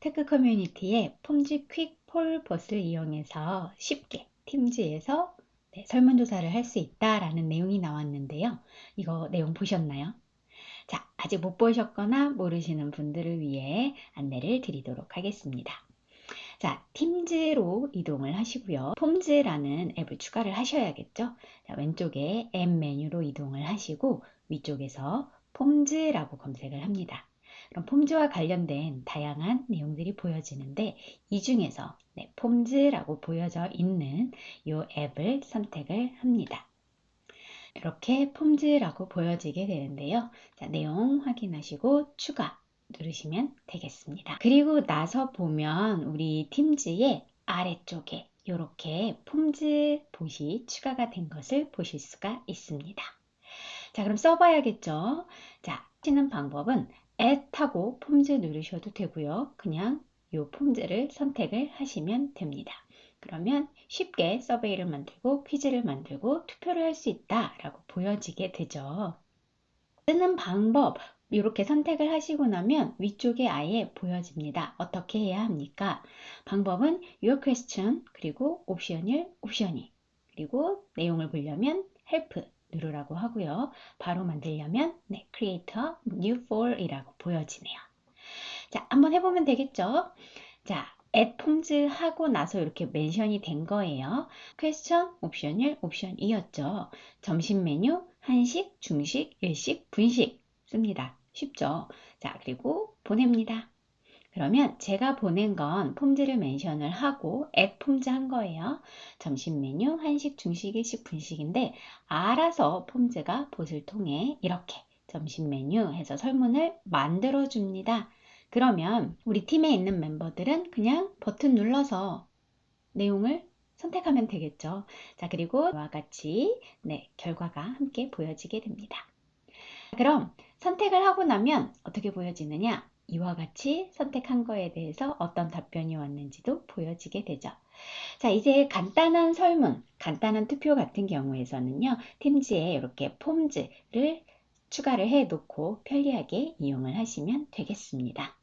테크 커뮤니티의 폼즈 퀵 폴 봇을 이용해서 쉽게 팀즈에서 네, 설문조사를 할 수 있다라는 내용이 나왔는데요. 이거 내용 보셨나요? 자, 아직 못 보셨거나 모르시는 분들을 위해 안내를 드리도록 하겠습니다. 자, 팀즈로 이동을 하시고요. 폼즈라는 앱을 추가를 하셔야겠죠. 자, 왼쪽에 앱 메뉴로 이동을 하시고 위쪽에서 폼즈라고 검색을 합니다. 그럼 폼즈와 관련된 다양한 내용들이 보여지는데 이 중에서 네, 폼즈라고 보여져 있는 이 앱을 선택을 합니다. 이렇게 폼즈라고 보여지게 되는데요. 자, 내용 확인하시고 추가 누르시면 되겠습니다. 그리고 나서 보면 우리 팀즈의 아래쪽에 이렇게 폼즈 봇이 추가가 된 것을 보실 수가 있습니다. 자, 그럼 써봐야겠죠? 자, 하시는 방법은 add 하고 폼즈 누르셔도 되고요. 그냥 이 폼즈를 선택을 하시면 됩니다. 그러면 쉽게 서베이를 만들고 퀴즈를 만들고 투표를 할 수 있다라고 보여지게 되죠. 쓰는 방법 이렇게 선택을 하시고 나면 위쪽에 아예 보여집니다. 어떻게 해야 합니까? 방법은 your question 그리고 옵션 1, 옵션 2 그리고 내용을 보려면 help 누르라고 하고요. 바로 만들려면 네, create a new for 이라고 보여지네요. 자, 한번 해보면 되겠죠? 자, add 폼즈 하고 나서 이렇게 멘션이 된 거예요. 퀘스천, 옵션 1, 옵션 2였죠. 점심 메뉴, 한식, 중식, 일식, 분식 씁니다. 쉽죠? 자, 그리고 보냅니다. 그러면 제가 보낸 건 폼즈를 멘션을 하고 앱 폼즈 한 거예요. 점심 메뉴, 한식, 중식, 일식, 분식인데 알아서 폼즈가 봇을 통해 이렇게 점심 메뉴 해서 설문을 만들어 줍니다. 그러면 우리 팀에 있는 멤버들은 그냥 버튼 눌러서 내용을 선택하면 되겠죠. 자, 그리고 이와 같이 네, 결과가 함께 보여지게 됩니다. 그럼 선택을 하고 나면 어떻게 보여지느냐? 이와 같이 선택한 거에 대해서 어떤 답변이 왔는지도 보여지게 되죠. 자, 이제 간단한 설문, 간단한 투표 같은 경우에서는요, 팀즈에 이렇게 폼즈를 추가를 해 놓고 편리하게 이용을 하시면 되겠습니다.